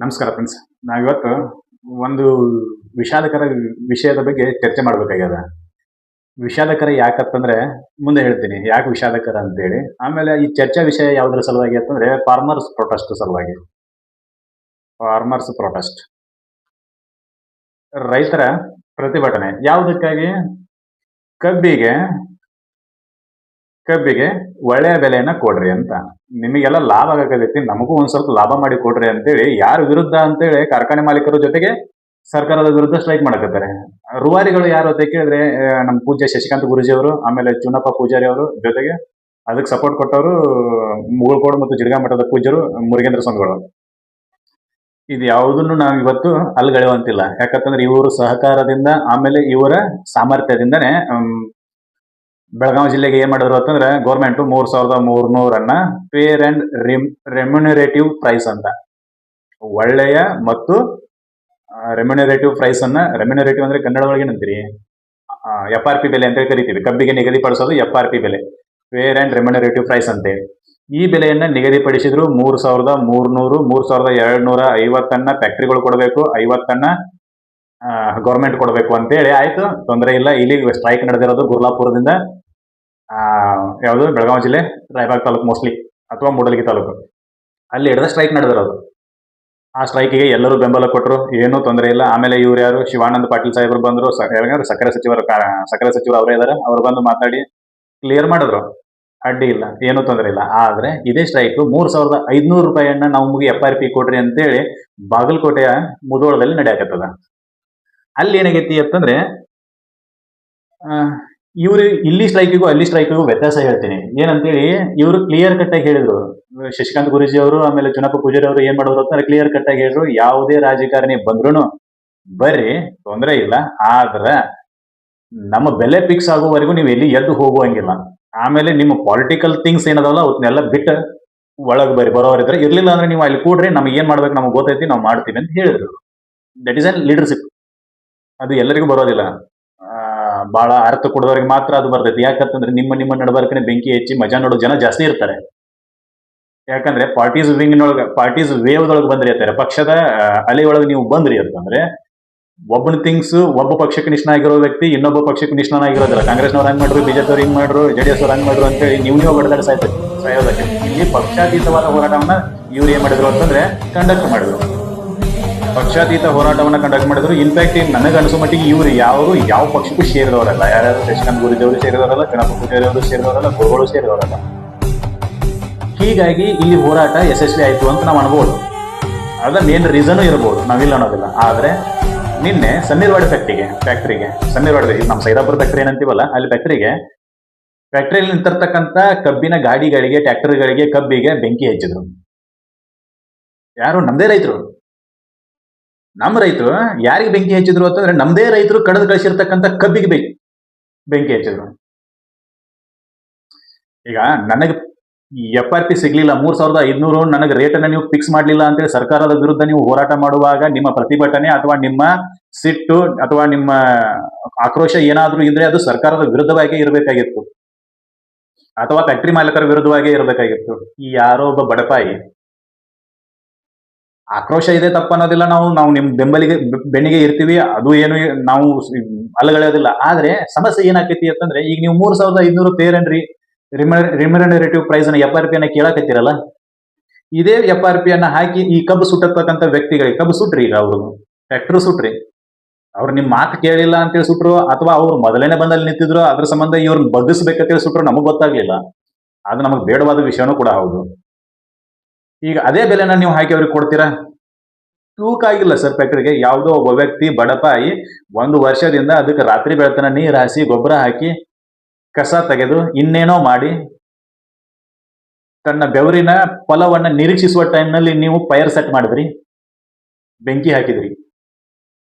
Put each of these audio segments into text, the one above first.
ನಮಸ್ಕಾರ ಫ್ರೆಂಡ್ಸ್ ನಾವಿವತ್ತು ಒಂದು ವಿಷಾದಕರ ವಿಷಯದ ಬಗ್ಗೆ ಚರ್ಚೆ ಮಾಡಬೇಕಾಗ್ಯದ. ವಿಷಾದಕರ ಯಾಕಂತಂದ್ರೆ ಮುಂದೆ ಹೇಳ್ತೀನಿ, ಯಾಕೆ ವಿಷಾದಕರ ಅಂತೇಳಿ. ಆಮೇಲೆ ಈ ಚರ್ಚಾ ವಿಷಯ ಯಾವುದರ ಸಲುವಾಗಿ ಅಂತಂದ್ರೆ ಫಾರ್ಮರ್ಸ್ ಪ್ರೊಟೆಸ್ಟ್ ಸಲುವಾಗಿ. ಫಾರ್ಮರ್ಸ್ ಪ್ರೊಟೆಸ್ಟ್ ರೈತರ ಪ್ರತಿಭಟನೆ. ಯಾವುದಕ್ಕಾಗಿ? ಕಬ್ಬಿಗೆ ಕಬ್ಬಿಗೆ ಒಳ್ಳೆಯ ಬೆಲೆಯನ್ನ ಕೊಡ್ರಿ ಅಂತ. ನಿಮಗೆಲ್ಲ ಲಾಭ ಆಗತೈತಿ ನಮಗೂ ಒಂದ್ ಸ್ವಲ್ಪ ಲಾಭ ಮಾಡಿ ಕೊಡ್ರಿ ಅಂತೇಳಿ ಯಾರ ವಿರುದ್ಧ ಅಂತೇಳಿ ಕಾರ್ಖಾನೆ ಮಾಲೀಕರ ಜೊತೆಗೆ ಸರ್ಕಾರದ ವಿರುದ್ಧ ಸ್ಟ್ರೈಕ್ ಮಾಡಕತ್ತಾರೆ. ರೂವಾರಿಗಳು ಯಾರು ಅಂತ ಕೇಳಿದ್ರೆ ನಮ್ಮ ಪೂಜ್ಯ ಶಶಿಕಾಂತ್ ಗುರುಜಿ ಅವರು ಆಮೇಲೆ ಚುನ್ನಪ್ಪ ಪೂಜಾರಿ ಅವರು ಜೊತೆಗೆ ಅದಕ್ಕೆ ಸಪೋರ್ಟ್ ಕೊಟ್ಟವರು, ಮುಗುಳ್ಕೋಡು ಮತ್ತು ಜಿಡ್ಗಾ ಮಠದ ಪೂಜ್ಯರು ಮುರುಗೇಂದ್ರ ಸ್ವಾಮಿಗಳು. ಇದು ಯಾವುದನ್ನು ನಾವು ಇವತ್ತು ಅಲ್ಗಳೆಯುವಂತಿಲ್ಲ ಯಾಕಂತಂದ್ರೆ ಇವರು ಸಹಕಾರದಿಂದ, ಆಮೇಲೆ ಇವರ ಸಾಮರ್ಥ್ಯದಿಂದನೇ ಬೆಳಗಾವಿ ಜಿಲ್ಲೆಗೆ ಏನ್ ಮಾಡಿದ್ರು ಅಂತಂದ್ರೆ ಗೌರ್ಮೆಂಟ್ ಮೂರ್ ಸಾವಿರದ ಮೂರ್ನೂರನ್ನ ಫೇರ್ ಅಂಡ್ ರೆಮ್ಯುನರೇಟಿವ್ ಪ್ರೈಸ್ ಅಂತ. ಒಳ್ಳೆಯ ಮತ್ತು ರೆಮ್ಯುನರೇಟಿವ್ ಪ್ರೈಸ್ ಅನ್ನ ರೆಮ್ಯುನರೇಟಿವ್ ಅಂದ್ರೆ ಕನ್ನಡ ಒಳಗೆ ಏನಂತೀರಿ? ಎಫ್ ಆರ್ ಪಿ ಬೆಲೆ ಅಂತ ಕರಿತೀವಿ. ಕಬ್ಬಿಗೆ ನಿಗದಿಪಡಿಸೋದು ಎಫ್ ಆರ್ ಪಿ ಬೆಲೆ. ಫೇರ್ ಅಂಡ್ ರೆಮ್ಯುನರೇಟಿವ್ ಪ್ರೈಸ್ ಅಂತೇಳಿ ಈ ಬೆಲೆಯನ್ನ ನಿಗದಿಪಡಿಸಿದ್ರು ಮೂರ್ ಸಾವಿರದ ಮೂರ್ನೂರು, ಮೂರ್ ಸಾವಿರದ ಎರಡ್ ನೂರ ಐವತ್ತನ್ನ ಫ್ಯಾಕ್ಟ್ರಿಗಳು ಕೊಡಬೇಕು, ಐವತ್ತನ್ನ ಗೌರ್ಮೆಂಟ್ ಕೊಡಬೇಕು ಅಂತೇಳಿ. ಆಯ್ತು, ತೊಂದರೆ ಇಲ್ಲ. ಇಲ್ಲಿ ಸ್ಟ್ರೈಕ್ ನಡೆದಿರೋದು ಗುರ್ಲಾಪುರದಿಂದ ಯಾವುದು? ಬೆಳಗಾವಿ ಜಿಲ್ಲೆ? ರಾಯಬಾಗ್ ತಾಲೂಕು ಮೋಸ್ಟ್ಲಿ ಅಥವಾ ಮೂಡಲಗಿ ತಾಲೂಕು. ಅಲ್ಲಿ ಹಿಡಿದ ಸ್ಟ್ರೈಕ್ ನಡೆದಿರೋದು ಆ ಸ್ಟ್ರೈಕಿಗೆ ಎಲ್ಲರೂ ಬೆಂಬಲ ಕೊಟ್ಟರು ಏನೂ ತೊಂದರೆ ಇಲ್ಲ. ಆಮೇಲೆ ಇವ್ರು ಯಾರು? ಶಿವಾನಂದ ಪಾಟೀಲ್ ಸಾಹೇಬರು ಬಂದರು. ಸಕ್ಕರೆ ಸಕ್ಕರೆ ಸಚಿವರು ಸಕ್ಕರೆ ಸಚಿವರು ಅವರೇ ಇದ್ದಾರೆ ಅವ್ರು ಬಂದು ಮಾತಾಡಿ ಕ್ಲಿಯರ್ ಮಾಡಿದ್ರು. ಅಡ್ಡಿ ಇಲ್ಲ. ಏನೂ ತೊಂದರೆ ಇಲ್ಲ. ಆದರೆ ಇದೇ ಸ್ಟ್ರೈಕ್ ಮೂರು ಸಾವಿರದ ಐದ್ನೂರು ರೂಪಾಯಿಯನ್ನ ನಮಗೆ ಎಫ್ ಆರ್ ಪಿ ಕೊಡ್ರಿ ಅಂತೇಳಿ ಬಾಗಲಕೋಟೆಯ ಮುದೋಳದಲ್ಲಿ ನಡೆಯಕತ್ತದ. ಅಲ್ಲಿ ಏನಾಗೈತಿ ಅಂತಂದ್ರೆ ಇವ್ರು ಇಲ್ಲಿ ಸ್ಟ್ರೈಕಿಗೂ ಅಲ್ಲಿ ಸ್ಟ್ರೈಕಿಗೂ ವ್ಯತ್ಯಾಸ ಹೇಳ್ತೀನಿ. ಏನಂತೇಳಿ, ಇವರು ಕ್ಲಿಯರ್ ಕಟ್ ಆಗಿ ಹೇಳಿದ್ರು. ಶಶಿಕಾಂತ್ ಗುರುಜಿ ಅವರು, ಆಮೇಲೆ ಚುನಪ್ಪ ಪೂಜಾರಿ ಅವರು ಏನ್ ಮಾಡೋರು ಅಂತ ಕ್ಲಿಯರ್ ಕಟ್ ಆಗಿ ಹೇಳಿದ್ರು. ಯಾವುದೇ ರಾಜಕಾರಣಿ ಬಂದ್ರು ಬರ್ರಿ, ತೊಂದರೆ ಇಲ್ಲ. ಆದ್ರ ನಮ್ಮ ಬೆಲೆ ಫಿಕ್ಸ್ ಆಗುವವರೆಗೂ ನೀವು ಎಲ್ಲಿ ಎದ್ದು ಹೋಗುವಂಗಿಲ್ಲ. ಆಮೇಲೆ ನಿಮ್ಮ ಪೊಲಿಟಿಕಲ್ ಥಿಂಗ್ಸ್ ಏನದಲ್ಲ ಅವನ್ನೆಲ್ಲ ಬಿಟ್ಟು ಒಳಗೆ ಬರ್ರಿ. ಬರೋರಿದ್ರೆ ಇರ್ಲಿಲ್ಲ ಅಂದ್ರೆ ನೀವು ಅಲ್ಲಿ ಕೂಡ್ರಿ, ನಮ್ಗೆ ಏನ್ ಮಾಡ್ಬೇಕು, ನಮ್ಗೆ ಗೊತ್ತೈತಿ, ನಾವು ಮಾಡ್ತೀವಿ ಅಂತ ಹೇಳಿದ್ರು. ದಟ್ ಇಸ್ ಅನ್ ಲೀಡರ್ಶಿಪ್ ಅದು ಎಲ್ಲರಿಗೂ ಬರೋದಿಲ್ಲ. ಬಹಳ ಅರ್ಥ ಕೊಡೋರಿಗೆ ಮಾತ್ರ ಅದು ಬರ್ತೈತಿ. ಯಾಕಂತಂದ್ರೆ ನಿಮ್ಮ ನಿಮ್ಮ ನಡಬರ್ಕನೆ ಬೆಂಕಿ ಹೆಚ್ಚಿ ಮಜಾ ನೋಡೋ ಜನ ಜಾಸ್ತಿ ಇರ್ತಾರೆ. ಯಾಕಂದ್ರೆ ಪಾರ್ಟೀಸ್ ವಿಂಗ್ ನೊಳಗ ಪಾರ್ಟೀಸ್ ವೇವ್ ಒಳಗೆ ಬಂದ್ರಿ ಅಂತಾರೆ ಪಕ್ಷದ ಅಲೆಯೊಳಗೆ ಅಲೆ ಒಳಗೆ ನೀವು ಬಂದ್ರಿ ಅಂತಂದ್ರೆ ಒಬ್ಬನ ಥಿಂಗ್ಸ್ ಒಬ್ಬ ಪಕ್ಷಕ್ಕೆ ನಿಷ್ಠನಾಗಿರೋ ವ್ಯಕ್ತಿ ಇನ್ನೊಬ್ಬ ಪಕ್ಷಕ್ಕೆ ನಿಷ್ಠನಾಗಿರೋದಿಲ್ಲ ಕಾಂಗ್ರೆಸ್ನವ್ರು ಹಂಗ್ ಮಾಡ್ರು ಬಿಜೆಪಿ ಹಿಂಗ್ ಮಾಡ್ರು ಜೆಡಿಎಸ್ ಅವ್ರು ಹಂಗ್ ಮಾಡ್ರು ಅಂತೇಳಿ ನೀವು ನೀವು ಬಡದಾಡ ಸಾಯ್ತಾರೆ ಸಾಯೋದಕ್ಕೆ. ಇಲ್ಲಿ ಪಕ್ಷಾತೀತವಾದ ಹೋರಾಟವನ್ನ ಇವ್ರು ಏನ್ ಮಾಡಿದ್ರು ಅಂತಂದ್ರೆ ಕಂಡಕ್ಟ್ ಮಾಡಿದ್ರು. ಪಕ್ಷಾತೀತ ಹೋರಾಟವನ್ನು ಕಂಡಕ್ಟ್ ಮಾಡಿದ್ರು. ಇನ್ಫ್ಯಾಕ್ಟ್ ನನಗೆ ಅನಿಸೋ ಮಟ್ಟಿಗೆ ಇವರು ಯಾರು ಯಾವ ಪಕ್ಷಕ್ಕೂ ಸೇರಿದವರಲ್ಲ. ಯಾರ್ಯಾರು ಶಶಿಕಾಂತ್ ಗುರುದೇವರು ಸೇರಿದವರಲ್ಲ, ಕಣಪ್ಪ ಪೂಜಾರಿ ಸೇರಿದವರಲ್ಲ ಗುರುಗಳು ಸೇರಿದವರಲ್ಲ. ಹೀಗಾಗಿ ಇಲ್ಲಿ ಹೋರಾಟ ಯಶಸ್ವಿ ಆಯ್ತು ಅಂತ ನಾವು ಅನ್ಬೋದು. ಅದ ಮೇನ್ ರೀಸನ್ ಇರಬಹುದು ನಾವಿಲ್ಲ ಅನ್ನೋದಿಲ್ಲ. ಆದ್ರೆ ನಿನ್ನೆ ಸನ್ನೀರ್ವಾಡ ಫ್ಯಾಕ್ಟ್ರಿಗೆ ಫ್ಯಾಕ್ಟ್ರಿಗೆ ಇದು ನಮ್ಮ ಸೈದಾಪುರ ಫ್ಯಾಕ್ಟ್ರಿ ಏನಂತೀವಲ್ಲ, ಅಲ್ಲಿ ಫ್ಯಾಕ್ಟ್ರಿಗೆ ಫ್ಯಾಕ್ಟ್ರಿಯಲ್ಲಿ ನಿಂತಿರ್ತಕ್ಕಂಥ ಕಬ್ಬಿನ ಗಾಡಿಗಳಿಗೆ ಟ್ರ್ಯಾಕ್ಟರ್ಗಳಿಗೆ ಕಬ್ಬಿಗೆ ಬೆಂಕಿ ಹಚ್ಚಿದ್ರು. ಯಾರು, ನಮ್ದೇ ರೈತರು. ನಮ್ಮ ರೈತರು ಯಾರಿಗೆ ಬೆಂಕಿ ಹೆಚ್ಚಿದ್ರು ಅಂತಂದ್ರೆ ನಮ್ದೇ ರೈತರು ಕಡದ್ ಕಳಿಸಿರ್ತಕ್ಕಂಥ ಕಬ್ಬಿಗೆ ಬೆಂಕಿ ಬೆಂಕಿ ಹಚ್ಚಿದ್ರು. ಈಗ ನನಗೆ ಎಫ್ ಆರ್ ಪಿ ಸಿಗ್ಲಿಲ್ಲ, ಮೂರ್ ಸಾವಿರದ ಐದ್ನೂರು ನನಗೆ ರೇಟ್ ಅನ್ನ ನೀವು ಫಿಕ್ಸ್ ಮಾಡಲಿಲ್ಲ ಅಂತೇಳಿ ಸರ್ಕಾರದ ವಿರುದ್ಧ ನೀವು ಹೋರಾಟ ಮಾಡುವಾಗ ನಿಮ್ಮ ಪ್ರತಿಭಟನೆ ಅಥವಾ ನಿಮ್ಮ ಸಿಟ್ಟು ಅಥವಾ ನಿಮ್ಮ ಆಕ್ರೋಶ ಏನಾದರೂ ಇದ್ರೆ ಅದು ಸರ್ಕಾರದ ವಿರುದ್ಧವಾಗಿ ಇರಬೇಕಾಗಿತ್ತು. ಅಥವಾ ಫ್ಯಾಕ್ಟ್ರಿ ಮಾಲೀಕರ ವಿರುದ್ಧವಾಗಿ ಇರಬೇಕಾಗಿತ್ತು. ಈ ಯಾರೋ ಒಬ್ಬ ಬಡಪಾಯಿ ಆಕ್ರೋಶ ಇದೆ ತಪ್ಪ ಅನ್ನೋದಿಲ್ಲ ನಾವು ನಾವು ನಿಮ್ ಬೆಂಬಲಿಗೆ, ಬೆನ್ನಿಗೆ ಇರ್ತೀವಿ, ಅದು ಏನು ನಾವು ಅಲ್ಲಗಳೆಯೋದಿಲ್ಲ ಆದ್ರೆ ಸಮಸ್ಯೆ ಏನಾಕೈತಿ ಅಂತಂದ್ರೆ, ಈಗ ನೀವು ಮೂರ್ ಸಾವಿರದ ಐದ್ನೂರು ಪೇರೇನ್ರಿ ಅಂಡ್ ರಿಮ್ಯುನರೇಟಿವ್ ಪ್ರೈಸ್ ಅನ್ನ ಎಫ್ ಆರ್ ಪಿ ಅನ್ನ ಕೇಳಕತ್ತೀರಲ್ಲ? ಇದೇ ಎಫ್ ಆರ್ ಪಿ ಅನ್ನ ಹಾಕಿ ಈ ಕಬ್ಬು ಸುಟ್ಟತಕ್ಕಂಥ ವ್ಯಕ್ತಿಗಳಿಗೆ, ಕಬ್ಬು ಸುಟ್ರಿ ಈಗ ಅವರು ಟ್ರ್ಯಾಕ್ಟರ್ ಸುಟ್ರಿ. ಅವ್ರು ನಿಮ್ ಮಾತು ಕೇಳಿಲ್ಲ ಅಂತೇಳಿ ಸುಟ್ರು, ಅಥವಾ ಅವ್ರು ಮೊದಲೇನೆ ಬಂದಲ್ಲಿ ನಿಂತಿದ್ರು, ಅದ್ರ ಸಂಬಂಧ ಇವ್ರನ್ನ ಬಗ್ಗಿಸ್ಬೇಕಂತೇಳಿ ಸುಟ್ರು, ನಮಗ್ ಗೊತ್ತಾಗ್ಲಿಲ್ಲ. ಅದು ನಮಗ್ ಬೇಡವಾದ ವಿಷಯನೂ ಕೂಡ ಹೌದು. ಈಗ ಅದೇ ಬೆಲೆನ ನೀವು ಹಾಕಿ ಅವ್ರಿಗೆ ಕೊಡ್ತೀರಾ? ತೂಕ ಆಗಿಲ್ಲ ಸರ್ ಫ್ಯಾಕ್ಟ್ರಿಗೆ ಯಾವುದೋ ಒಬ್ಬ ವ್ಯಕ್ತಿ ಬಡಪಾಯಿ ಒಂದು ವರ್ಷದಿಂದ ಅದಕ್ಕೆ ರಾತ್ರಿ ಬೆಳತನ ನೀರು ಹಾಸಿ ಗೊಬ್ಬರ ಹಾಕಿ ಕಸ ತೆಗೆದು ಇನ್ನೇನೋ ಮಾಡಿ ತನ್ನ ಬೆವರಿನ ಫಲವನ್ನು ನಿರೀಕ್ಷಿಸುವ ಟೈಮ್ನಲ್ಲಿ ನೀವು ಫೈರ್ ಸೆಟ್ ಮಾಡಿದ್ರಿ. ಬೆಂಕಿ ಹಾಕಿದ್ರಿ.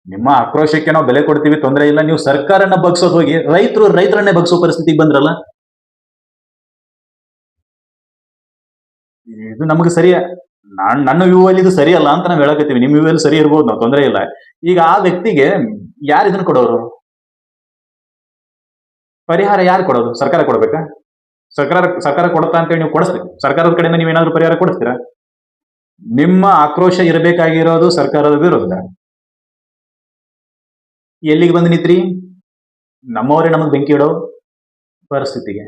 ನಿಮ್ಮ ಆಕ್ರೋಶಕ್ಕೆ ನಾವು ಬೆಲೆ ಕೊಡ್ತೀವಿ, ತೊಂದರೆ ಇಲ್ಲ. ನೀವು ಸರ್ಕಾರನ ಬಗ್ಸೋದು ಹೋಗಿ, ರೈತರು ರೈತರನ್ನೇ ಬಗ್ಸೋ ಪರಿಸ್ಥಿತಿಗೆ ಬಂದ್ರಲ್ಲ? ಇದು ನಮಗೆ ಸರಿಯ? ನಾನ್, ನನ್ನ ವ್ಯೂ ಅಲ್ಲಿ ಇದು ಸರಿಯಲ್ಲ ಅಂತ ನಾವು ಹೇಳಕತ್ತೀವಿ. ನಿಮ್ಮ ವ್ಯೂ ಅಲ್ಲಿ ಸರಿ ಇರ್ಬೋದು, ನಾವು ತೊಂದರೆ ಇಲ್ಲ. ಈಗ ಆ ವ್ಯಕ್ತಿಗೆ ಯಾರು ಇದನ್ನ ಕೊಡೋರು? ಪರಿಹಾರ ಯಾರು ಕೊಡೋದು? ಸರ್ಕಾರ ಕೊಡ್ಬೇಕಾ? ಸರ್ಕಾರ ಸರ್ಕಾರ ಕೊಡುತ್ತಾ ಅಂತೇಳಿ ನೀವು ಕೊಡಿಸ್ತೀವಿ ಸರ್ಕಾರದ ಕಡೆಯಿಂದ ನೀವು ಏನಾದ್ರು ಪರಿಹಾರ ಕೊಡಿಸ್ತೀರಾ? ನಿಮ್ಮ ಆಕ್ರೋಶ ಇರಬೇಕಾಗಿರೋದು ಸರ್ಕಾರದ ವಿರುದ್ಧ. ಎಲ್ಲಿಗೆ ಬಂದು ನಿತ್ರಿ? ನಮ್ಮವರೇ ನಮಗೆ ಬೆಂಕಿ ಇಡೋ ಪರಿಸ್ಥಿತಿಗೆ.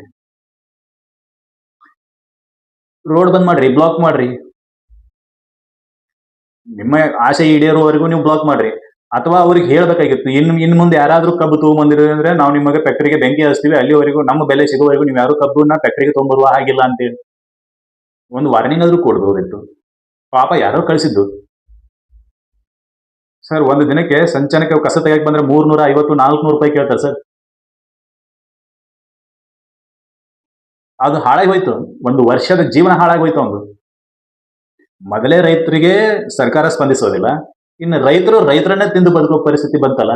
ರೋಡ್ ಬಂದ್ ಮಾಡ್ರಿ, ಬ್ಲಾಕ್ ಮಾಡ್ರಿ. ನಿಮ್ಮ ಆಸೆ ಈಡೇರುವವರೆಗೂ ನೀವು ಬ್ಲಾಕ್ ಮಾಡ್ರಿ. ಅಥವಾ ಅವ್ರಿಗೆ ಹೇಳ್ಬೇಕಾಗಿತ್ತು ಇನ್ನು ಇನ್ನು ಮುಂದೆ ಯಾರಾದ್ರೂ ಕಬ್ಬು ತಗೊಂಬಂದಿರಿ ಅಂದ್ರೆ ನಾವು ನಿಮಗೆ ಫ್ಯಾಕ್ಟರಿಗೆ ಬೆಂಕಿ ಹಚ್ತೀವಿ ಅಲ್ಲಿವರೆಗೂ ನಮ್ಮ ಬೆಲೆ ಸಿಗೋವರೆಗೂ ನೀವು ಯಾರು ಕಬ್ಬನ್ನ ಫ್ಯಾಕ್ಟರಿಗೆ ತೊಗೊಂಬರುವ ಹಾಗಿಲ್ಲ ಅಂತೇಳಿ. ಒಂದು ವಾರ್ನಿಂಗ್ ಆದ್ರೂ ಕೊಡ್ಬೋದಿತ್ತು. ಪಾಪ ಯಾರೋ ಕಳಿಸಿದ್ದು. ಸರ್ ಒಂದು ದಿನಕ್ಕೆ ಸಂಚನಕ್ಕೆ ಕಸ ತೆಗಿಯಕ್ ಬಂದ್ರೆ ಮೂರ್ನೂರ ಐವತ್ತು, ನಾಲ್ಕುನೂರು ರೂಪಾಯಿ ಕೇಳ್ತಾರೆ ಸರ್ ಅದು ಹಾಳಾಗಿ ಹೋಯ್ತು. ಒಂದು ವರ್ಷದ ಜೀವನ ಹಾಳಾಗಿ ಹೋಯ್ತು ಒಂದು ಮೊದಲೇ ರೈತರಿಗೆ ಸರ್ಕಾರ ಸ್ಪಂದಿಸೋದಿಲ್ಲ. ಇನ್ನು ರೈತರು ರೈತರನ್ನೇ ತಿಂದು ಬದುಕೋ ಪರಿಸ್ಥಿತಿ ಬಂತಲ್ಲ?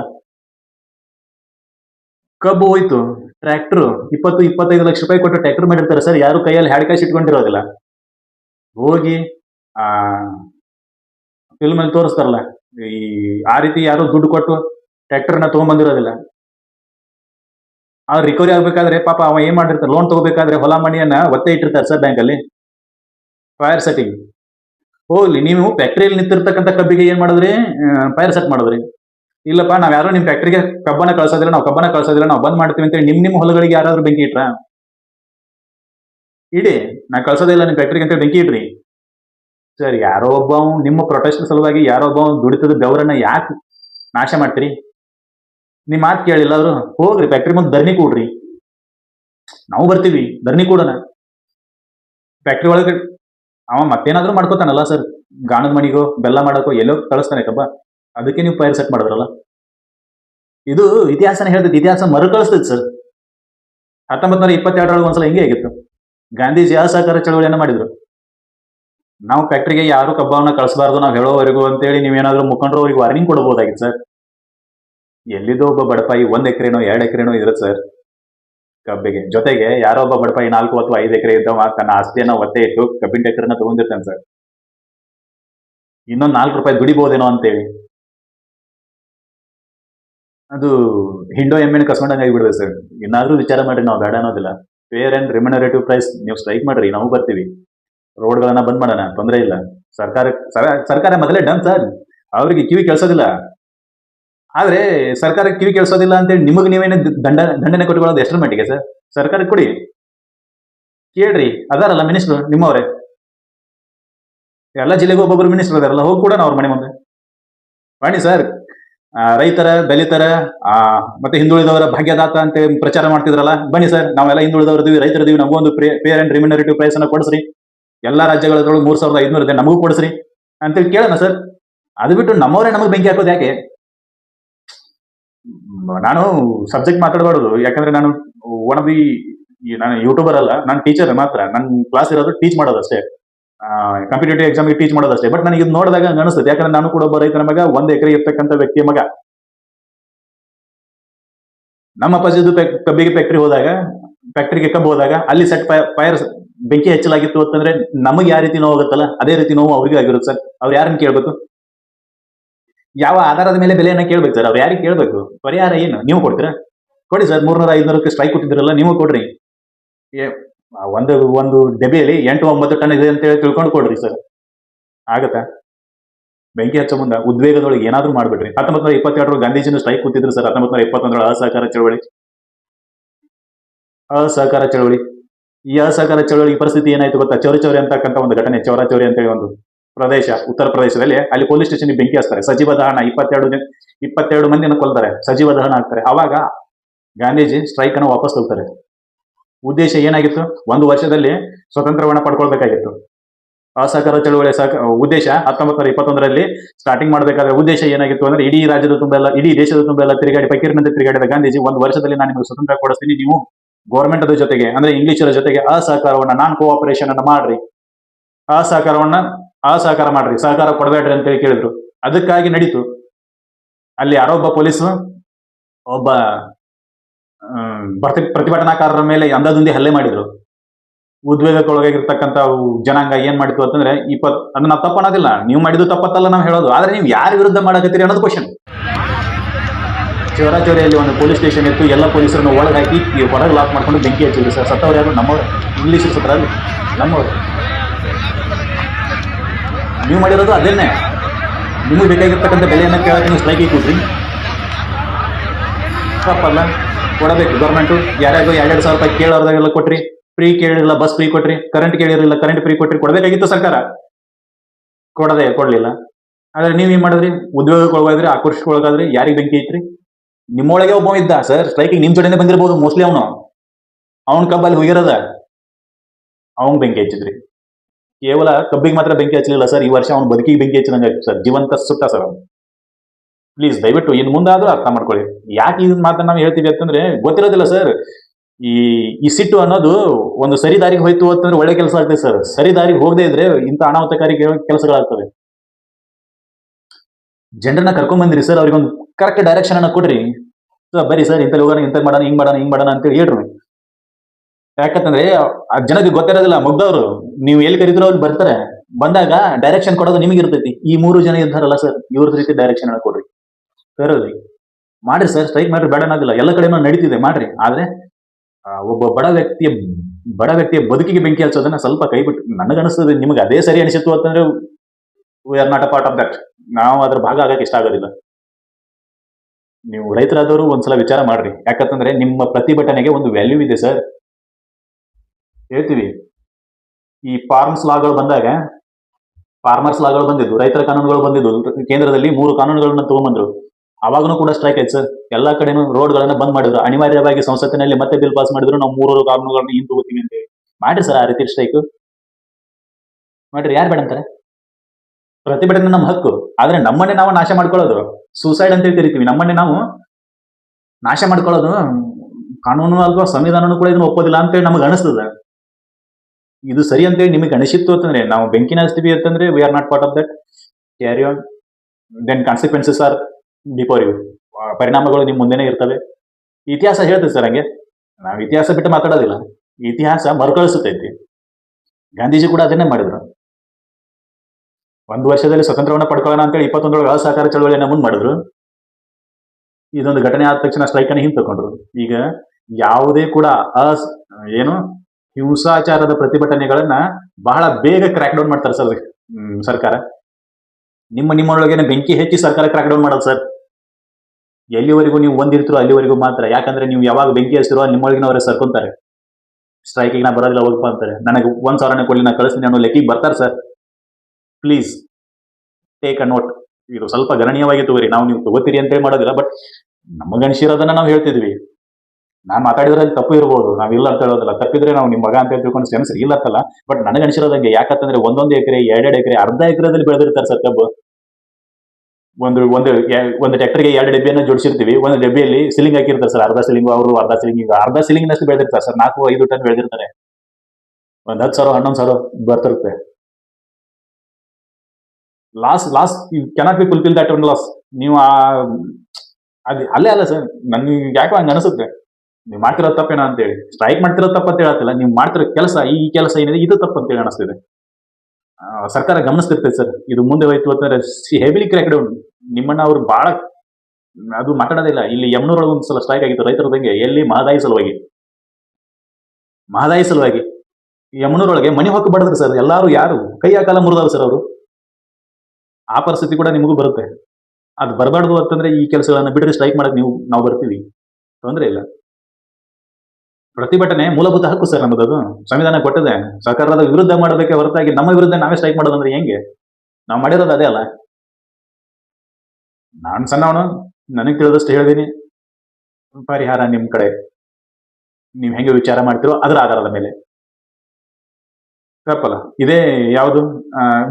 ಕಬ್ಬು ಹೋಯ್ತು, ಟ್ರ್ಯಾಕ್ಟರ್ ಇಪ್ಪತ್ತು, ಇಪ್ಪತ್ತೈದು ಲಕ್ಷ ರೂಪಾಯಿ ಕೊಟ್ಟು ಟ್ರ್ಯಾಕ್ಟರ್ ಮಾಡಿರ್ತಾರೆ ಸರ್, ಯಾರು ಕೈಯಲ್ಲಿ ಹ್ಯಾಡ್ ಕ್ಯಾಶ್ ಇಟ್ಕೊಂಡಿರೋದಿಲ್ಲ. ಹೋಗಿ, ಆ ಫಿಲ್ಮ್ ಅಲ್ಲಿ ತೋರಿಸ್ತಾರಲ್ಲ, ಈ, ಆ ರೀತಿ ಯಾರು ದುಡ್ಡು ಕೊಟ್ಟು ಟ್ರ್ಯಾಕ್ಟರ್ನ ತಗೊಂಡ್ಬಂದಿರೋದಿಲ್ಲ ಅವ್ರು ರಿಕವರಿ ಆಗ್ಬೇಕಾದ್ರೆ ಪಾಪ ಅವ ಏನ್ ಮಾಡಿರ್ತಾರೆ ಲೋನ್ ತಗೋಬೇಕಾದ್ರೆ ಹೊಲ ಮಣಿಯನ್ನ ಒತ್ತೆ ಇಟ್ಟಿರ್ತಾರೆ ಸರ್ ಬ್ಯಾಂಕಲ್ಲಿ ಫೈರ್ ಸೆಟ್ಟಿಂಗ್ ಹೋಗ್ಲಿ, ನೀವು ಫ್ಯಾಕ್ಟ್ರಿಯಲ್ಲಿ ನಿಂತಿರ್ತಕ್ಕಂಥ ಕಬ್ಬಿಗೆ ಏನ್ ಮಾಡಿದ್ರಿ? ಫೈರ್ ಸೆಟ್ ಮಾಡಿದ್ರಿ. ಇಲ್ಲಪ್ಪ, ನಾವ್ ಯಾರೋ ನಿಮ್ ಫ್ಯಾಕ್ಟ್ರಿಗೆ ಕಬ್ಬನ ಕಳ್ಸೋದಿಲ್ಲ, ನಾವು ಕಬ್ಬನ ಕಳ್ಸೋದಿಲ್ಲ, ನಾವು ಬಂದ್ ಮಾಡ್ತೀವಿ ಅಂತೇಳಿ ನಿಮ್ ನಿಮ್ ಹೊಲಗಳಿಗೆ ಯಾರಾದ್ರೂ ಬೆಂಕಿ ಇಟ್ರ? ಇಡಿ ನಾ ಕಳ್ಸೋದಿಲ್ಲ ನಿಮ್ ಫ್ಯಾಕ್ಟ್ರಿಗೆ ಅಂತ ಬೆಂಕಿ ಇಡ್ರಿ. ಸರ್, ಯಾರೋ ಒಬ್ಬ ನಿಮ್ಮ ಪ್ರೊಟೆಸ್ಟ್ ಸಲುವಾಗಿ ಯಾರೋ ಒಬ್ಬ ದುಡಿತದ ಬೆವರನ್ನ ಯಾಕೆ ನಾಶ ಮಾಡ್ತೀರಿ? ನಿಮ್ಮ ಮಾತು ಕೇಳಿಲ್ಲ ಅವರು ಹೋಗ್ರಿ ಫ್ಯಾಕ್ಟ್ರಿ ಮುಂದೆ ಧರಣಿ ಕೂಡ್ರಿ. ನಾವು ಬರ್ತೀವಿ ಧರಣಿ ಕೂಡೋಣ ಫ್ಯಾಕ್ಟ್ರಿ ಒಳಗೆ ಅವ ಮತ್ತೇನಾದ್ರೂ ಮಾಡ್ಕೋತಾನಲ್ಲ ಸರ್ ಗಾಣದ ಮಣಿಗೋ, ಬೆಲ್ಲ ಮಾಡಕ್ಕೋ ಎಲ್ಲೋ ಕಳಿಸ್ತಾನೆ ಕಬ್ಬ. ಅದಕ್ಕೆ ನೀವು ಫೈರ್ ಸೆಟ್ ಮಾಡಿದ್ರಲ್ಲ. ಇದು ಇತಿಹಾಸನ ಹೇಳ್ತೈತಿ ಇತಿಹಾಸ ಮರು ಮರುಕಳಿಸ್ತೈತಿ ಸರ್ ಹತ್ತೊಂಬತ್ ನೂರ ಇಪ್ಪತ್ತೆರಡರೊಳಗೆ ಒಂದ್ಸಲ ಹಿಂಗೆ ಆಗಿತ್ತು. ಗಾಂಧೀಜಿ ಅಸಹಕಾರ ಚಳವಳಿಯನ್ನು ಮಾಡಿದ್ರು? ನಾವು ಫ್ಯಾಕ್ಟ್ರಿಗೆ ಯಾರು ಕಬ್ಬವನ್ನ ಕಳಿಸಬಾರ್ದು, ನಾವು ಹೇಳೋವರೆಗೂ ಅಂತೇಳಿ ನೀವೇನಾದ್ರೂ ಮುಖಂಡರು ಅವ್ರಿಗೆ ವಾರ್ನಿಂಗ್ ಕೊಡಬಹುದಾಗಿತ್ತು ಸರ್ ಎಲ್ಲಿದ್ದೋ ಒಬ್ಬ ಬಡಪಾಯಿ ಒಂದ್ ಎಕರೆನೋ, ಎರಡು ಎಕರೆನೋ ಇದ್ರೆ ಸರ್ ಕಬ್ಬಿಗೆ. ಜೊತೆಗೆ ಯಾರೋ ಒಬ್ಬ ಬಡಪಾಯಿ ನಾಲ್ಕು ಅಥವಾ ಐದು ಎಕರೆ ಇದ್ದವ ತನ್ನ ಆಸ್ತಿಯನ್ನ ಒತ್ತೆ ಇಟ್ಟು ಕಬ್ಬಿನ ಎಕರೆನ ತಗೊಂಡಿರ್ತಾನೆ ಸರ್. ಇನ್ನೊಂದು ನಾಲ್ಕು ರೂಪಾಯಿ ದುಡಿಬಹುದೇನೋ ಅಂತೇಳಿ. ಅದು ಹಿಂಡೋ ಎಮ್ಮೆನ ಕಸ್ಕೊಂಡಂಗೆ ಆಗಿಬಿಡುತ್ತೆ ಸರ್. ಇನ್ನಾದ್ರೂ ವಿಚಾರ ಮಾಡ್ರಿ, ನಾವು ಬೇಡ ಅನ್ನೋದಿಲ್ಲ. ಫೇರ್ ಅಂಡ್ ರಿಮ್ಯುನರೇಟಿವ್ ಪ್ರೈಸ್ ನೀವು ಸ್ಟ್ರೈಕ್ ಮಾಡ್ರಿ, ನಾವು ಬರ್ತೀವಿ. ರೋಡ್ಗಳನ್ನ ಬಂದ್ ಮಾಡೋಣ, ತೊಂದರೆ ಇಲ್ಲ. ಸರ್ಕಾರ ಸರ- ಸರ್ಕಾರ ಮೊದಲೇ ಡನ್ ಸರ್. ಅವ್ರಿಗೆ ಕಿವಿ ಕೇಳಿಸೋದಿಲ್ಲ ಆದ್ರೆ ಸರ್ಕಾರ ಕಿವಿ ಕೇಳಿಸೋದಿಲ್ಲ ಅಂತೇಳಿ ನಿಮಗೆ ನೀವೇನೇ ದಂಡ, ದಂಡನೆ ಕೊಟ್ಕೊಳ್ಳೋದು ಎಷ್ಟರ ಮಟ್ಟಿಗೆ ಸರ್? ಸರ್ಕಾರಕ್ಕೆ ಕೊಡಿ. ಕೇಳ್ರಿ, ಅದಾರಲ್ಲ ಮಿನಿಸ್ಟ್ರು ನಿಮ್ಮವರೇ. ಎಲ್ಲ ಜಿಲ್ಲೆಗೂ ಒಬ್ಬೊಬ್ರು ಮಿನಿಸ್ಟರ್ ಅದಾರಲ್ಲ, ಹೋಗಿ ಕೂಡ ಅವ್ರ ಮನೆ ಮುಂದೆ. ಬನ್ನಿ ಸರ್. ರೈತರ, ದಲಿತರ ಮತ್ತೆ ಹಿಂದುಳಿದವರ ಭಾಗ್ಯದಾತ ಅಂತ ಪ್ರಚಾರ ಮಾಡ್ತಿದ್ರಲ್ಲ, ಬನ್ನಿ ಸರ್. ನಾವೆಲ್ಲ ಹಿಂದುಳಿದವರಿದ್ದೀವಿ ರೈತರಿದ್ದೀವಿ ನಮಗೊಂದು ಪೇರ್ ಅಂಡ್ ರಿಮ್ಯುನರೇಟಿವ್ ಪ್ರೈಸ್ ಅನ್ನ ಕೊಡಿಸ್ರಿ. ಎಲ್ಲಾ ರಾಜ್ಯಗಳೊಳಗೆ ಮೂರ್ ಸಾವಿರದ ಐದ್ನೂರ ಇದೆ, ನಮಗೂ ಕೊಡಿಸ್ರಿ. ಅಂತೇಳಿ ಕೇಳೋಣ ಸರ್. ಅದು ಬಿಟ್ಟು ನಮ್ಮವರೇ ನಮಗೆ ಬೆಂಕಿ ಹಾಕೋದು ಯಾಕೆ? ನಾನು ಸಬ್ಜೆಕ್ಟ್ ಮಾತಾಡಬಾರ್ದು. ಯಾಕಂದ್ರೆ ನಾನು ಒನ್ ಆಫ್ ದಿ ನಾನು ಯೂಟ್ಯೂಬರ್ ಅಲ್ಲ. ನಾನು ಟೀಚರ್ ಮಾತ್ರ. ನನ್ನ ಕ್ಲಾಸ್ ಇರೋದು ಟೀಚ್ ಮಾಡೋದು ಅಷ್ಟೇ. ಕಾಂಪಿಟೇಟಿವ್ ಎಕ್ಸಾಮ್ಗೆ ಟೀಚ್ ಮಾಡೋದು ಅಷ್ಟೇ. ಬಟ್ ನನಗೆ ಇದು ನೋಡಿದಾಗ ಹಂಗ್ ಅನಿಸ್ತದೆ ಯಾಕಂದ್ರೆ ನಾನು ಕೂಡ ಒಬ್ಬ ರೈತನ ಮಗ, ಒಂದ್ ಎಕರೆ ಇರ್ತಕ್ಕಂಥ ವ್ಯಕ್ತಿಯ ಮಗ. ನಮ್ಮ ಅಪ್ಪಾಜಿದು ಕಬ್ಬಿಗೆ ಫ್ಯಾಕ್ಟ್ರಿ ಹೋದಾಗ ಫ್ಯಾಕ್ಟ್ರಿಗೆ ಕಬ್ಬು ಹೋದಾಗ, ಅಲ್ಲಿ ಸೆಟ್ ಫೈರ್ ಬೆಂಕಿ ಹೆಚ್ಚಲಾಗಿತ್ತು ಅಂತಂದ್ರೆ ನಮಗೆ ಯಾವ ರೀತಿ ನೋವು ಆಗುತ್ತಲ್ಲ, ಅದೇ ರೀತಿ ನೋವು ಅವ್ರಿಗೆ ಆಗಿರುತ್ತೆ ಸರ್. ಅವ್ರು ಯಾರನ್ನ ಕೇಳ್ಬೇಕು? ಯಾವ ಆಧಾರದ ಮೇಲೆ ಬೆಲೆಯನ್ನ ಕೇಳ್ಬೇಕು ಸರ್? ಅವ್ರು ಯಾರಿಗೆ ಕೇಳ್ಬೇಕು? ಪರಿಹಾರ ಏನು? ನೀವು ಕೊಡ್ತೀರಾ? ಕೊಡಿ ಸರ್, ಮೂರ್ನೂರ ಐದ್ನೂರಕ್ಕೆ ಸ್ಟ್ರೈಕ್ ಕೊಟ್ಟಿದ್ರಲ್ಲ ನೀವು ಕೊಡ್ರಿ. ಒಂದು ಒಂದು ಡಬ್ಬಿಯಲ್ಲಿ ಎಂಟು, ಒಂಬತ್ತು ಟನ್ ಇದೆ ಅಂತ ಹೇಳಿ ತಿಳ್ಕೊಂಡು ಕೊಡ್ರಿ ಸರ್. ಆಗತ್ತಾ? ಬೆಂಕಿ ಹಚ್ಚೋ ಮುಂದೆ ಉದ್ವೇಗದೊಳಗೆ ಏನಾದರೂ ಮಾಡ್ಬಿಡ್ರಿ. ಹತ್ತೊಂಬತ್ತು ನೂರ ಇಪ್ಪತ್ತೆರಡರ ಗಾಂಧೀಜಿನ ಸ್ಟ್ರೈಕ್ ಕೂತಿದ್ರು ಸರ್ ಹತ್ತೊಂಬತ್ತು ನೂರ ಇಪ್ಪತ್ತೊಂದರ ಅಸಹಕಾರ ಚಳವಳಿ. ಅಸಹಕಾರ ಚಳವಳಿ. ಈ ಅಸಹಕಾರ ಚಳವಳಿ ಪರಿಸ್ಥಿತಿ ಏನಾಯ್ತು ಗೊತ್ತಾ? ಚೌರಿ ಚೌರಿ ಅಂತಕ್ಕಂಥ ಒಂದು ಘಟನೆ, ಚೌರ ಚೌರಿ ಅಂತೇಳಿ ಒಂದು ಪ್ರದೇಶ, ಉತ್ತರ ಪ್ರದೇಶದಲ್ಲಿ ಅಲ್ಲಿ ಪೊಲೀಸ್ ಸ್ಟೇಷನ್ ಬೆಂಕಿ ಹಚ್ತಾರೆ. ಸಜೀವ ದಹನ ಇಪ್ಪತ್ತೆರಡು ಜನ ಇಪ್ಪತ್ತೆರಡು ಮಂದಿನ ಕೊಲ್ತಾರೆ ಸಜೀವ ದಹನ ಆಗ್ತಾರೆ. ಅವಾಗ ಗಾಂಧೀಜಿ ಸ್ಟ್ರೈಕ್ ಅನ್ನು ವಾಪಸ್ ಹೋಗ್ತಾರೆ ಉದ್ದೇಶ ಏನಾಗಿತ್ತು? ಒಂದು ವರ್ಷದಲ್ಲಿ ಸ್ವತಂತ್ರವನ್ನ ಪಡ್ಕೊಳ್ಬೇಕಾಗಿತ್ತು. ಅಸಹಕಾರ ಚಳುವಳಿ ಸಹ ಉದ್ದೇಶ ಹತ್ತೊಂಬತ್ತರ ಇಪ್ಪತ್ತೊಂದರಲ್ಲಿ ಸ್ಟಾರ್ಟಿಂಗ್ ಮಾಡಬೇಕಾದ್ರೆ ಉದ್ದೇಶ ಏನಾಗಿತ್ತು ಅಂದ್ರೆ ಇಡೀ ರಾಜ್ಯದ ತುಂಬೆಲ್ಲ ಇಡೀ ದೇಶದ ತುಂಬೆಲ್ಲ ತಿರುಗಾಡಿ ಫಕೀರ್ನಂತೆ ತಿರುಗಾಡಿದ ಗಾಂಧೀಜಿ ಒಂದು ವರ್ಷದಲ್ಲಿ ನಾನು ನಿಮಗೆ ಸ್ವತಂತ್ರ ಕೊಡಿಸ್ತೀನಿ. ನೀವು ಗೌರ್ಮೆಂಟ್ ಜೊತೆಗೆ, ಅಂದ್ರೆ ಇಂಗ್ಲಿಷರ ಜೊತೆಗೆ ಅಸಹಕಾರವನ್ನ ನಾನ್ ಕೋಆಪರೇಷನ್ ಅನ್ನ ಮಾಡ್ರಿ. ಅಸಹಕಾರವನ್ನ ಅಸಹಕಾರ ಮಾಡ್ರಿ, ಸಹಕಾರ ಕೊಡಬೇಡ್ರಿ ಅಂತ ಹೇಳಿ ಕೇಳಿದ್ರು. ಅದಕ್ಕಾಗಿ ನಡೀತು. ಅಲ್ಲಿ ಯಾರೊಬ್ಬ ಪೊಲೀಸ್, ಒಬ್ಬ ಪ್ರತಿ, ಪ್ರತಿಭಟನಾಕಾರರ ಮೇಲೆ ಅಂದದಂದಿ ಹಲ್ಲೆ ಮಾಡಿದ್ರು. ಉದ್ವೇಗಕ್ಕೊಳಗಾಗಿರ್ತಕ್ಕಂಥ ಜನಾಂಗ ಏನ್ ಮಾಡಿತ್ತು ಅಂತಂದ್ರೆ, ಇಪ್ಪತ್ ಅದನ್ನ ನಾವು ತಪ್ಪನ್ನೋದಿಲ್ಲ ನೀವು ಮಾಡಿದ್ದು ತಪ್ಪತ್ತಲ್ಲ ನಾವು ಹೇಳೋದು. ಆದ್ರೆ ನೀವು ಯಾರ ವಿರುದ್ಧ ಮಾಡಕತ್ತೀರಿ ಅನ್ನೋದು ಕ್ವಶನ್ ಚೌರಾಚೌರಿಯಲ್ಲಿ ಒಂದು ಪೊಲೀಸ್ ಸ್ಟೇಷನ್ ಇತ್ತು. ಎಲ್ಲ ಪೊಲೀಸರನ್ನು ಒಳಗಾಕಿ ಹೊರಗೆ ಲಾಕ್ ಮಾಡ್ಕೊಂಡು ಬೆಂಕಿ ಹಚ್ಚಿದ್ರು ಸರ್. ಸತ್ತವ್ರು ಯಾರು? ನಮ್ಮವ್ರು. ಇಂಗ್ಲೀಷ್ ಸತ್ರ ನಮ್ಮವ್ರು. ನೀವು ಮಾಡಿರೋದು ಅದೇನೆ. ನಿಮಗೆ ಬೇಕಾಗಿರ್ತಕ್ಕಂಥ ಬೆಲೆಯನ್ನು ಕೇಳೋಕ್ಕೆ ನೀವು ಸ್ಟ್ರೈಕಿಗೆ ಕೂತ್ರಿ. ತಪ್ಪಲ್ಲ. ಕೊಡಬೇಕು. ಗೌರ್ಮೆಂಟು ಯಾರ್ಯಾರು ಎರಡೆರಡು ಸಾವಿರ ರೂಪಾಯಿ ಕೇಳೋರ್ದಾಗೆಲ್ಲ ಕೊಟ್ರಿ. ಫ್ರೀ ಕೇಳಿರಲಿಲ್ಲ ಬಸ್ ಫ್ರೀ ಕೊಟ್ರಿ. ಕರೆಂಟ್ ಕೇಳಿರಲಿಲ್ಲ ಕರೆಂಟ್ ಫ್ರೀ ಕೊಟ್ರಿ. ಕೊಡಬೇಕಾಗಿತ್ತು ಸರ್ಕಾರ. ಕೊಡದೆ ಕೊಡಲಿಲ್ಲ. ಆದರೆ ನೀವು ಏನು ಮಾಡಿದ್ರಿ? ಉದ್ಯೋಗಕ್ಕೆ ಹೋಗೋದ್ರಿ ಆಕರ್ಷಿಕೊಳಗಾದ್ರಿ ಯಾರಿಗೆ ಬೆಂಕಿ ಐತ್ರಿ? ನಿಮ್ಮೊಳಗೆ ಒಬ್ಬ ಇದ್ದ. ಸರ್ ಸ್ಟ್ರೈಕಿಗೆ ನಿಮ್ಮ ಜೊತೆನೇ ಬಂದಿರ್ಬೋದು ಮೋಸ್ಟ್ಲಿ ಅವನು. ಅವನ ಕಬ್ಬಲ್ಲಿ ಹೋಗಿರೋದ ಅವನ್ ಬೆಂಕಿ ಹಚ್ಚಿದ್ರಿ. ಕೇವಲ ಕಬ್ಬಿಗೆ ಮಾತ್ರ ಬೆಂಕಿ ಹಚ್ಚಲಿಲ್ಲ ಸರ್. ಈ ವರ್ಷ ಅವ್ನು ಬದುಕಿಗೆ ಬೆಂಕಿ ಹಚ್ಚಿದಂಗೆ ಸರ್. ಜೀವಂತ ಸುಟ್ಟ ಸರ್ ಅವನು. ಪ್ಲೀಸ್ ದಯವಿಟ್ಟು ಇನ್ ಮುಂದಾದ್ರೂ ಅರ್ಥ ಮಾಡ್ಕೊಳ್ಳಿ. ಯಾಕೆ ಇದನ್ನ ಮಾತ್ರ ನಾವು ಹೇಳ್ತೀವಿ ಅಂತಂದ್ರೆ ಗೊತ್ತಿರೋದಿಲ್ಲ ಸರ್. ಈ ಈ ಸಿಟ್ಟು ಅನ್ನೋದು ಒಂದು ಸರಿ ದಾರಿಗೆ ಹೋಯ್ತು ಅಂತಂದ್ರೆ ಒಳ್ಳೆ ಕೆಲಸ ಆಗ್ತದೆ ಸರ್. ಸರಿ ದಾರಿಗೆ ಹೋಗದೆ ಇದ್ರೆ ಇಂಥ ಅನಾಹುತಕಾರಿ ಕೆಲಸಗಳಾಗ್ತವೆ. ಜನರನ್ನ ಕರ್ಕೊಂಡ್ ಬಂದಿರಿ ಸರ್. ಅವ್ರಿಗೆ ಒಂದು ಕರೆಕ್ಟ್ ಡೈರೆಕ್ಷನ್ ಅನ್ನ ಕೊಡ್ರಿ. ಬರೀ ಸರ್. ಇಂಥ ಹೋಗೋಣ ಇಂಥ ಮಾಡೋಣ, ಹಿಂಗ್ ಮಾಡೋಣ ಹಿಂಗ್ ಮಾಡೋಣ ಅಂತ ಹೇಳ್ರಿ. ಯಾಕಂತಂದ್ರೆ, ಆ ಜನಕ್ಕೆ ಗೊತ್ತಿರೋದಿಲ್ಲ, ಮುಗ್ದವ್ರು. ನೀವು ಎಲ್ಲಿ ಕರೀತೀರೋ ಅಲ್ಲಿ ಬರ್ತಾರೆ. ಬಂದಾಗ ಡೈರೆಕ್ಷನ್ ಕೊಡೋದು ನಿಮಗೆ ಇರ್ತೈತಿ. ಈ ಮೂರು ಜನ ಇದ್ದಾರಲ್ಲ ಸರ್ ಇವ್ರದ್ ರೀತಿ ಡೈರೆಕ್ಷನ್ ಕೊಡ್ರಿ. ಸರಿ ಮಾಡ್ರಿ ಸರ್ ಸ್ಟ್ರೈಕ್ ಮಾಡ್ರಿ, ಬೇಡ ಅನ್ನೋದಿಲ್ಲ. ಎಲ್ಲ ಕಡೆನೂ ನಡೀತಿದೆ, ಮಾಡ್ರಿ. ಆದ್ರೆ ಒಬ್ಬ ಬಡ ವ್ಯಕ್ತಿಯ ಬಡ ವ್ಯಕ್ತಿಯ ಬದುಕಿಗೆ ಬೆಂಕಿ ಹಚ್ಚೋದನ್ನ ಸ್ವಲ್ಪ ಕೈ ಬಿಟ್ಟು ನನಗನ್ನಿಸ್ತದೆ ನಿಮಗೆ ಅದೇ ಸರಿ ಅನಿಸಿತ್ತು ಅಂತಂದ್ರೆ we are not a part of that ನಾವು ಅದ್ರ ಭಾಗ ಆಗಕ್ಕೆ ಇಷ್ಟ ಆಗೋದಿಲ್ಲ. ನೀವು ರೈತರಾದವರು ಒಂದ್ಸಲ ವಿಚಾರ ಮಾಡ್ರಿ. ಯಾಕಂತಂದ್ರೆ, ನಿಮ್ಮ ಪ್ರತಿಭಟನೆಗೆ ಒಂದು ವ್ಯಾಲ್ಯೂ ಇದೆ ಸರ್ ಹೇಳ್ತೀವಿ. ಈ ಫಾರ್ಮ್ಸ್ ಲಾಗಳು ಬಂದಾಗ ಫಾರ್ಮರ್ಸ್ ಲಾಗಳು ಬಂದಿದ್ದು, ರೈತರ ಕಾನೂನುಗಳು ಬಂದಿದ್ದು, ಕೇಂದ್ರದಲ್ಲಿ ಮೂರು ಕಾನೂನುಗಳನ್ನ ತಗೊಂಡ್ಬಂದ್ರು. ಅವಾಗನೂ ಕೂಡ ಸ್ಟ್ರೈಕ್ ಆಯ್ತು ಸರ್. ಎಲ್ಲಾ ಕಡೆನೂ ರೋಡ್ಗಳನ್ನ ಬಂದ್ ಮಾಡಿದ್ರು. ಅನಿವಾರ್ಯವಾಗಿ ಸಂಸತ್ತಿನಲ್ಲಿ ಮತ್ತೆ ಬಿಲ್ ಪಾಸ್ ಮಾಡಿದ್ರು. ನಾವು ಮೂರು ಕಾನೂನುಗಳನ್ನ ಹಿಂದೆ ತಗೋತೀವಿ ಅಂತ ಹೇಳಿ. ಮಾಡ್ರಿ ಸರ್ ಆ ರೀತಿ ಸ್ಟ್ರೈಕ್ ಮಾಡ್ರಿ. ಯಾರು ಬೇಡ ಅಂತಾರೆ ಪ್ರತಿಭಟನೆ ನಮ್ಮ ಹಕ್ಕು. ಆದ್ರೆ ನಮ್ಮನ್ನೇ ನಾವು ನಾಶ ಮಾಡ್ಕೊಳ್ಳೋದು. ಸೂಸೈಡ್ ಅಂತ ಕರಿತೀವಿ ನಮ್ಮನ್ನೇ ನಾವು ನಾಶ ಮಾಡ್ಕೊಳ್ಳೋದು ಕಾನೂನು ಅಲ್ವಾ, ಸಂವಿಧಾನನೂ ಕೂಡ ಇದನ್ನ ಒಪ್ಪೋದಿಲ್ಲ ಅಂತೇಳಿ ನಮಗೆ ಅನಿಸ್ತದ. ಇದು ಸರಿ ಅಂತೇಳಿ ನಿಮಗೆ ಅನಿಸಿತ್ತು ಅಂತಂದ್ರೆ, ನಾವು ಬೆಂಕಿನ ಹಚ್ತೀವಿ ಅಂತಂದ್ರೆ we are not part of that carry on then consequences are before you ಪರಿಣಾಮಗಳು ನಿಮ್ಮ ಮುಂದೆನೇ ಇರ್ತವೆ. ಇತಿಹಾಸ ಹೇಳ್ತದೆ ಸರ್ ಹಂಗೆ. ನಾವು ಇತಿಹಾಸ ಬಿಟ್ಟು ಮಾತಾಡೋದಿಲ್ಲ. ಇತಿಹಾಸ ಮರುಕಳಿಸುತ್ತೈತಿ. ಗಾಂಧೀಜಿ ಕೂಡ ಅದನ್ನೇ ಮಾಡಿದ್ರು. ಒಂದು ವರ್ಷದಲ್ಲಿ ಸ್ವತಂತ್ರವನ್ನ ಪಡ್ಕೊಳ್ಳೋಣ ಅಂತೇಳಿ ಇಪ್ಪತ್ತೊಂದರೊಳಗೆ ಅಸಹಕಾರ ಚಳವಳಿಯನ್ನ ಮುಂದೆ ಮಾಡಿದ್ರು. ಇದೊಂದು ಘಟನೆ ಆದ ತಕ್ಷಣ ಸ್ಟ್ರೈಕ್ ಅನ್ನು ಹಿಂದೆ ತಗೊಂಡ್ರು ಈಗ ಯಾವುದೇ ಕೂಡ ಅ ಏನು ಹಿಂಸಾಚಾರದ ಪ್ರತಿಭಟನೆಗಳನ್ನ ಬಹಳ ಬೇಗ ಕ್ರ್ಯಾಕ್ ಡೌನ್ ಮಾಡ್ತಾರೆ ಸರ್ ಸರ್ಕಾರ. ನಿಮ್ಮ ನಿಮ್ಮೊಳಗೇನೆ ಬೆಂಕಿ ಹೆಚ್ಚಿ ಸರ್ಕಾರ ಕ್ರ್ಯಾಕ್ ಡೌನ್ ಮಾಡಲ್ಲ ಸರ್ ಎಲ್ಲಿವರೆಗೂ ನೀವು ಒಂದಿರ್ತೀರೋ ಅಲ್ಲಿವರೆಗೂ ಮಾತ್ರ. ಯಾಕಂದ್ರೆ ನೀವು ಯಾವಾಗ ಬೆಂಕಿ ಹಸಿರೋ ನಿಮ್ಮೊಳಗಿನವರೇ ಸರ್ಕೊಂತಾರೆ. ಸ್ಟ್ರೈಕಿಗೆ ನಾ ಬರೋದಿಲ್ಲ ಹೋಗಪ್ಪ ಅಂತಾರೆ. ನನಗೆ ಒಂದ್ ಸಾವಿರನೇ ಕೊಡ್ಲಿ, ನಾ ಕಳಿಸ್ತೀನಿ ಅನ್ನೋ ಲೆಕ್ಕಿಗೆ ಬರ್ತಾರೆ sir please take a note ಇದು ಸ್ವಲ್ಪ ಗಣನೀಯವಾಗಿ ತಗೋರಿ. ನಾವು ನೀವು ತಗೋತೀರಿ ಅಂತೇಳಿ ಮಾಡೋದಿಲ್ಲ ಬಟ್ ನಮ್ಮ ಅನ್ಸಿರೋದನ್ನ ನಾವು ಹೇಳ್ತಿದ್ವಿ. ನಾ ಮಾತಾಡಿದ್ರಲ್ಲಿ ತಪ್ಪು ಇರ್ಬೋದು. ಇಲ್ಲ ಅಂತ ಹೇಳೋದಿಲ್ಲ. ತಪ್ಪಿದ್ರೆ ನಾವು ನಿಮ್ಮ ಮಗ ಅಂತ ತಿಳ್ಕೊಂಡು ಸೆನ್ಸ್ ಇಲ್ಲತ್ತಲ್ಲ ಬಟ್ ನನಗೆ ಅನ್ಸಿರೋದಂಗೆ ಯಾಕಂತಂದ್ರೆ ಒಂದೊಂದು ಎಕರೆ, ಎರಡೆರಡು ಎಕರೆ, ಅರ್ಧ ಎಕರೆದಲ್ಲಿ ಬೆಳೆದಿರ್ತಾರೆ ಸರ್ ಕಬ್ಬು. ಒಂದು ಒಂದು ಒಂದು ಟ್ರ್ಯಾಕ್ಟರ್ಗೆ ಎರಡು ಡಬ್ಬಿಯನ್ನು ಜೋಡಿಸಿರ್ತೀವಿ. ಒಂದು ಡಬ್ಬಿಯಲ್ಲಿ ಸಿಲಿಂಗ್ ಹಾಕಿರ್ತಾರೆ ಸರ್. ಅರ್ಧ ಸಿಲಿಂಗ್ ಅವರು, ಅರ್ಧ ಸಿಲಿಂಗ್ ಅರ್ಧ ಸಿಲಿಂಗ್ನಷ್ಟು ಬೆಳೆದಿರ್ತಾರೆ ಸರ್. ನಾಲ್ಕು, ಐದು ಟನ್ ಬೆಳೆದಿರ್ತಾರೆ. ಒಂದು ಹತ್ತು ಸಾವಿರ, ಹನ್ನೊಂದು ಸಾವಿರ ಬರ್ತಿರುತ್ತೆ. Loss loss cannot be fulfil that one loss ನೀವು ಅದು ಅಲ್ಲೇ ಅಲ್ಲ ಸರ್. ನನ್ಗೆ ಯಾಕೋ ಹಂಗೆ ಅನಿಸುತ್ತೆ. ನೀವು ಮಾಡ್ತಿರೋ ತಪ್ಪೇನ ಅಂತೇಳಿ. ಸ್ಟ್ರೈಕ್ ಮಾಡ್ತಿರೋ ತಪ್ಪ ಅಂತ ಹೇಳತ್ತಿಲ್ಲ. ನೀವು ಮಾಡ್ತಿರೋ ಕೆಲಸ, ಈ ಕೆಲಸ ಏನಿದೆ ಇದು ತಪ್ಪು ಅಂತೇಳಿ ಅನಿಸ್ತಿದೆ. ಸರ್ಕಾರ ಗಮನಿಸ್ತಿರ್ತದೆ ಸರ್. ಇದು ಮುಂದೆ ಹೋಯ್ತು ಅಂತಂದ್ರೆ ಹೆವಿಲಿ ಕ್ರ್ಯಾಕ್ ಡೌನ್ ನಿಮ್ಮನ್ನ ಅವ್ರು ಬಹಳ ಅದು ಮಾತಾಡೋದಿಲ್ಲ ಇಲ್ಲಿ. ಯಮನೂರೊಳಗೆ ಒಂದು ಸಲ ಸ್ಟ್ರೈಕ್ ಆಗಿತ್ತು ರೈತರದಂಗೆ ಎಲ್ಲಿ? ಮಹದಾಯಿ ಸಲುವಾಗಿ. ಮಹದಾಯಿ ಸಲುವಾಗಿ. ಯಮನೂರೊಳಗೆ ಮನೆ ಹೊಕ್ಕು ಬಡದ್ರು ಸರ್. ಎಲ್ಲಾರು ಯಾರು? ಕೈ ಕಾಲ ಮುರಿದವ್ರು ಸರ್ ಅವರು. ಆ ಪರಿಸ್ಥಿತಿ ಕೂಡ ನಿಮಗೂ ಬರುತ್ತೆ. ಅದು ಬರಬಾರ್ದು ಅಂತಂದ್ರೆ ಈ ಕೆಲಸಗಳನ್ನ ಬಿಡದೆ ಸ್ಟ್ರೈಕ್ ಮಾಡಕ್ ನೀವು, ನಾವು ಬರ್ತೀವಿ. ತೊಂದರೆ ಇಲ್ಲ. ಪ್ರತಿಭಟನೆ ಮೂಲಭೂತ ಹಕ್ಕು ಸರ್ ಅದು. ಸಂವಿಧಾನ ಕೊಟ್ಟಿದೆ. ಸರ್ಕಾರದ ವಿರುದ್ಧ ಮಾಡಬೇಕೆ ಹೊರತಾಗಿ ನಮ್ಮ ವಿರುದ್ಧ ನಾವೇ ಸ್ಟ್ರೈಕ್ ಮಾಡೋದಂದ್ರೆ ಹೆಂಗೆ? ನಾವು ಮಾಡಿರೋದು ಅದೇ ಅಲ್ಲ. ನಾನು ಸಣ್ಣವನು, ನನಗೆ ತಿಳಿದಷ್ಟು ಹೇಳಿದೀನಿ ಪರಿಹಾರ ನಿಮ್ಮ ಕಡೆ. ನೀವು ಹೆಂಗೆ ವಿಚಾರ ಮಾಡ್ತಿರೋ ಅದರ ಆಧಾರದ ಮೇಲೆ. ತಪ್ಪಲ್ಲ. ಇದೇ ಯಾವುದು?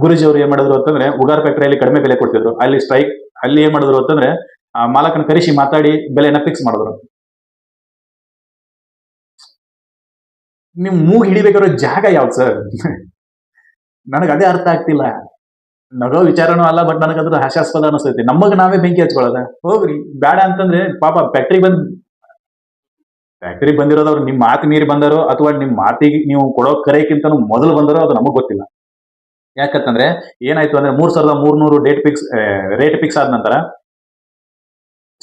ಗುರುಜಿ ಅವರು ಏನ್ ಮಾಡಿದ್ರು ಅಂತಂದ್ರೆ, ಉಗಾರ್ ಫ್ಯಾಕ್ಟರಿಯಲ್ಲಿ ಕಡಿಮೆ ಬೆಲೆ ಕೊಡ್ತಿದ್ರು. ಅಲ್ಲಿ ಸ್ಟ್ರೈಕ್ ಅಲ್ಲಿ ಏನ್ ಮಾಡಿದ್ರು ಅಂತಂದ್ರೆ ಮಾಲಕನ ಕರೆಸಿ ಮಾತಾಡಿ ಬೆಲೆನ ಫಿಕ್ಸ್ ಮಾಡಿದ್ರು. ನೀವು ಮೂಗ್ ಹಿಡಿಬೇಕಾರೋ ಜಾಗ ಯಾವ್ದು ಸರ್? ನನಗೆ ಅದೇ ಅರ್ಥ ಆಗ್ತಿಲ್ಲ. ನಗೋ ವಿಚಾರನೂ ಅಲ್ಲ, ಬಟ್ ನನಗದ್ರ ಹಾಸ್ಯಾಸ್ಪದ ಅನಿಸ್ತೈತಿ. ನಮಗ್ ನಾವೇ ಬೆಂಕಿ ಹಚ್ಕೊಳ್ಳೋದ? ಹೋಗ್ರಿ. ಬೇಡ ಅಂತಂದ್ರೆ ಪಾಪ ಫ್ಯಾಕ್ಟ್ರಿ ಬಂದ್ ಫ್ಯಾಕ್ಟ್ರಿ ಬಂದಿರೋದವ್ರು ನಿಮ್ ಮಾತು ಮೀರಿ ಬಂದಾರೋ ಅಥವಾ ನಿಮ್ ಮಾತಿಗೆ ನೀವು ಕೊಡೋ ಕರೆಕ್ಕಿಂತ ಮೊದಲು ಬಂದಾರೋ ಅದು ನಮಗ್ ಗೊತ್ತಿಲ್ಲ. ಯಾಕಂತಂದ್ರೆ ಏನಾಯ್ತು ಅಂದ್ರೆ ಮೂರ್ ಸಾವಿರದ ಮೂರ್ನೂರು ಡೇಟ್ ಫಿಕ್ಸ್ ರೇಟ್ ಫಿಕ್ಸ್ ಆದ ನಂತರ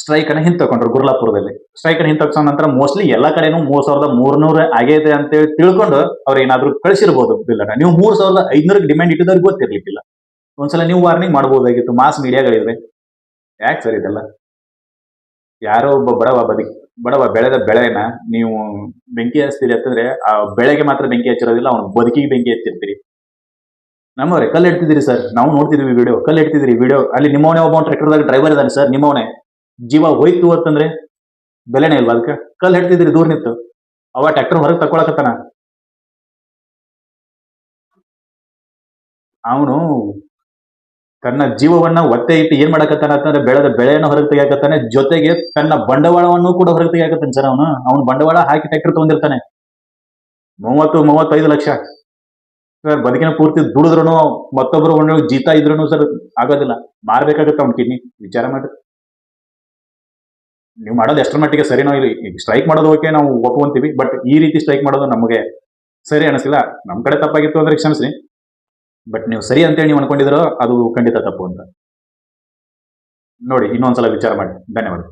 ಸ್ಟ್ರೈಕ್ ಅನ್ನ ಹಿಂತಕೊಂಡ್ರು ಗುರ್ಲಾಪುರದಲ್ಲಿ. ಸ್ಟ್ರೈಕ್ ಅನ್ನ ಹಿಂತಕ್ಸ ನಂತರ ಮೋಸ್ಟ್ಲಿ ಎಲ್ಲಾ ಕಡೆನೂ ಮೂರ್ ಸಾವಿರದ ಮೂರ್ನೂರ ಆಗೈತೆ ಅಂತೇಳಿ ತಿಳ್ಕೊಂಡು ಅವ್ರು ಏನಾದ್ರು ಕಳಿಸಿರ್ಬೋದು ಬಿಲ್ ಅನ್ನ ನೀವು ಮೂರ್ ಸಾವಿರದ ಐದ್ನೂರಕ್ಕೆ ಡಿಮ್ಯಾಂಡ್ ಇಟ್ಟಿದವ್ರಿಗೆ ಗೊತ್ತಿರ್ಲಿಕ್ಕಿಲ್ಲ. ಒಂದ್ಸಲ ನೀವು ವಾರ್ನಿಂಗ್ ಮಾಡ್ಬೋದಾಗಿತ್ತು ಮಾಸ್ ಮೀಡಿಯಾಗಳಿದ್ರೆ ಯಾಕೆ ಸರ್ ಇದೆಲ್ಲ? ಯಾರೋ ಒಬ್ಬ ಬಡವ ಬದಿ, ಬಡವ ಬೆಳೆದ ಬೆಳೆನ ನೀವು ಬೆಂಕಿ ಹಚ್ತೀರಿ ಅಂತಂದ್ರೆ ಆ ಬೆಳೆಗೆ ಮಾತ್ರ ಬೆಂಕಿ ಹಚ್ಚಿರೋದಿಲ್ಲ, ಅವ್ನ ಬದುಕಿಗೆ ಬೆಂಕಿ ಹಚ್ಚಿರ್ತೀರಿ. ನಮ್ಮವ್ರೆ ಕಲ್ಲು ಇಡ್ತಿದ್ದೀರಿ ಸರ್ ನಾವು ನೋಡ್ತಿದ್ವಿ ವಿಡಿಯೋ ಕಲ್ಲು ಇಡ್ತಿದ್ದೀರಿ ವಿಡಿಯೋ ಅಲ್ಲಿ ನಿಮ್ಮವನೇ ಒಬ್ಬ ಟ್ರ್ಯಾಕ್ಟರ್ದಾಗ ಡ್ರೈವರ್ ಇದ್ದಾನೆ ಸರ್ ನಿಮ್ಮವನೇ. ಜೀವ ಹೋಯ್ತು ಅಂತಂದ್ರೆ ಬೆಲೆನೇ ಇಲ್ವಾ ಅದಕ್ಕೆ? ಕಲ್ಲು ಹಿಡ್ತಿದ್ರಿ ದೂರ ನಿಂತು. ಅವ ಟ್ರ್ಯಾಕ್ಟರ್ ಹೊರಗೆ ತಕೊಳಕತ್ತಾನ ಅವನು ತನ್ನ ಜೀವವನ್ನ ಒತ್ತೆ ಇಟ್ಟು ಏನ್ ಮಾಡಕತ್ತಾನ ಅಂತಂದ್ರೆ ಬೆಳೆದ ಬೆಳೆಯನ್ನು ಹೊರಗೆ ತೆಗಿಯಾಕತ್ತಾನೆ, ಜೊತೆಗೆ ತನ್ನ ಬಂಡವಾಳವನ್ನು ಕೂಡ ಹೊರಗೆ ತೆಗಿಯಾಕತ್ತಾನೆ ಸರ್ ಅವನು. ಅವನು ಬಂಡವಾಳ ಹಾಕಿ ಟ್ರ್ಯಾಕ್ಟರ್ ತಗೊಂಡಿರ್ತಾನೆ. ಮೂವತ್ತು, ಮೂವತ್ತೈದು ಲಕ್ಷ. ಸರ್, ಬದುಕಿನ ಪೂರ್ತಿ ದುಡಿದ್ರು ಮತ್ತೊಬ್ಬರು ಒಂದು ಜೀತ ಇದ್ರು ಸರ್ ಆಗೋದಿಲ್ಲ. ಮಾರ್ಬೇಕಾಗತ್ತೆ ಅವ್ನ ಕಿಡ್ನಿ. ವಿಚಾರ ಮಾಡಿ ನೀವು ಮಾಡೋದು ಎಷ್ಟರ ಮಟ್ಟಿಗೆ ಸರಿನೋ ಇಲ್ಲ ಸ್ಟ್ರೈಕ್ ಮಾಡೋದು ಓಕೆ ನಾವು ಒಪ್ಕೊಂತೀವಿ ಬಟ್ ಈ ರೀತಿ ಸ್ಟ್ರೈಕ್ ಮಾಡೋದು ನಮಗೆ ಸರಿ ಅನಿಸಿಲ್ಲ. ನಮ್ಮ ಕಡೆ ತಪ್ಪಾಗಿತ್ತು ಅಂದ್ರೆ ಕ್ಷಮಿಸಿ ಬಟ್ ನೀವು ಸರಿ ಅಂತೇಳಿ ನೀವು ಅನ್ಕೊಂಡಿದ್ರೋ ಅದು ಖಂಡಿತ ತಪ್ಪು ಅಂತ. ನೋಡಿ, ಇನ್ನೊಂದ್ಸಲ ವಿಚಾರ ಮಾಡಿ. ಧನ್ಯವಾದ.